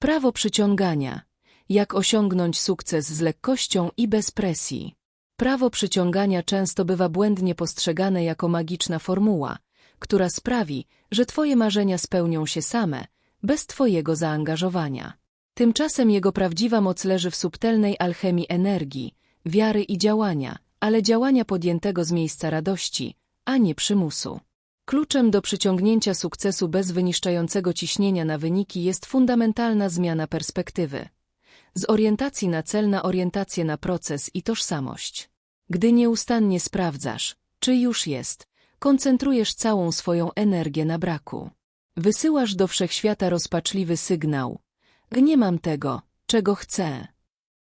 Prawo przyciągania. Jak osiągnąć sukces z lekkością i bez presji. Prawo przyciągania często bywa błędnie postrzegane jako magiczna formuła, która sprawi, że twoje marzenia spełnią się same, bez twojego zaangażowania. Tymczasem jego prawdziwa moc leży w subtelnej alchemii energii, wiary i działania, ale działania podjętego z miejsca radości, a nie przymusu. Kluczem do przyciągnięcia sukcesu bez wyniszczającego ciśnienia na wyniki jest fundamentalna zmiana perspektywy. Z orientacji na cel na orientację na proces i tożsamość. Gdy nieustannie sprawdzasz, czy już jest, koncentrujesz całą swoją energię na braku. Wysyłasz do wszechświata rozpaczliwy sygnał. Nie mam tego, czego chcę.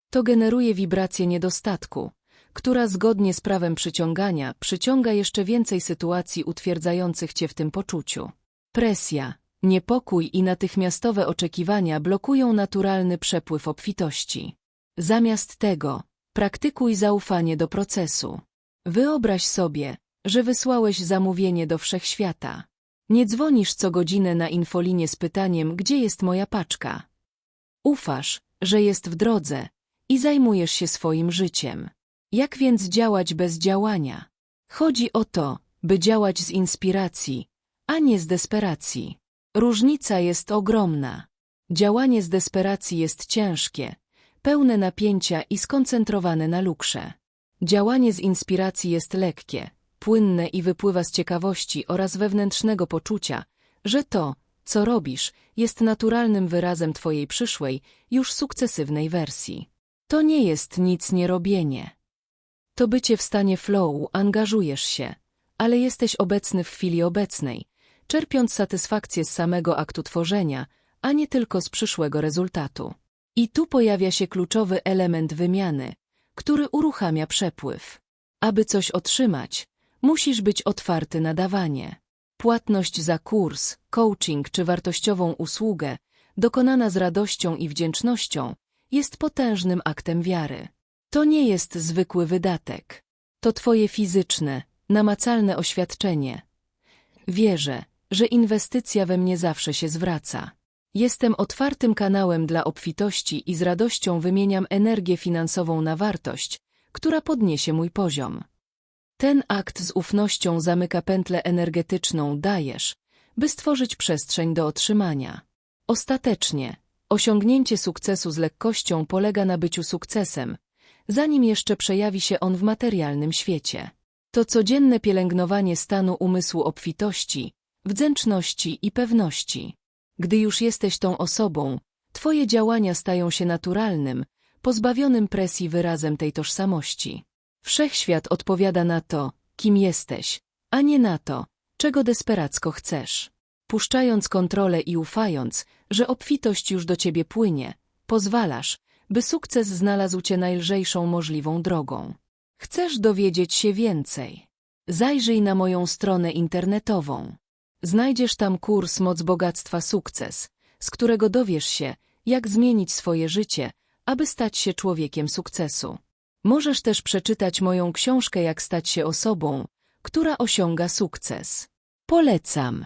To generuje wibrację niedostatku, która zgodnie z prawem przyciągania przyciąga jeszcze więcej sytuacji utwierdzających cię w tym poczuciu. Presja, niepokój i natychmiastowe oczekiwania blokują naturalny przepływ obfitości. Zamiast tego, praktykuj zaufanie do procesu. Wyobraź sobie, że wysłałeś zamówienie do wszechświata. Nie dzwonisz co godzinę na infolinię z pytaniem, gdzie jest moja paczka. Ufasz, że jest w drodze i zajmujesz się swoim życiem. Jak więc działać bez działania? Chodzi o to, by działać z inspiracji, a nie z desperacji. Różnica jest ogromna. Działanie z desperacji jest ciężkie, pełne napięcia i skoncentrowane na lukrze. Działanie z inspiracji jest lekkie, płynne i wypływa z ciekawości oraz wewnętrznego poczucia, że to, co robisz, jest naturalnym wyrazem Twojej przyszłej, już sukcesywnej wersji. To nie jest nic nie robienie. To bycie w stanie flow, angażujesz się, ale jesteś obecny w chwili obecnej, czerpiąc satysfakcję z samego aktu tworzenia, a nie tylko z przyszłego rezultatu. I tu pojawia się kluczowy element wymiany, który uruchamia przepływ. Aby coś otrzymać, musisz być otwarty na dawanie. Płatność za kurs, coaching czy wartościową usługę, dokonana z radością i wdzięcznością, jest potężnym aktem wiary. To nie jest zwykły wydatek. To twoje fizyczne, namacalne oświadczenie. Wierzę, że inwestycja we mnie zawsze się zwraca. Jestem otwartym kanałem dla obfitości i z radością wymieniam energię finansową na wartość, która podniesie mój poziom. Ten akt z ufnością zamyka pętlę energetyczną dajesz, by stworzyć przestrzeń do otrzymania. Ostatecznie, osiągnięcie sukcesu z lekkością polega na byciu sukcesem, zanim jeszcze przejawi się on w materialnym świecie. To codzienne pielęgnowanie stanu umysłu obfitości, wdzięczności i pewności. Gdy już jesteś tą osobą, twoje działania stają się naturalnym, pozbawionym presji wyrazem tej tożsamości. Wszechświat odpowiada na to, kim jesteś, a nie na to, czego desperacko chcesz. Puszczając kontrolę i ufając, że obfitość już do ciebie płynie, pozwalasz, by sukces znalazł cię najlżejszą możliwą drogą. Chcesz dowiedzieć się więcej? Zajrzyj na moją stronę internetową. Znajdziesz tam kurs Moc Bogactwa Sukces, z którego dowiesz się, jak zmienić swoje życie, aby stać się człowiekiem sukcesu. Możesz też przeczytać moją książkę Jak stać się osobą, która osiąga sukces. Polecam.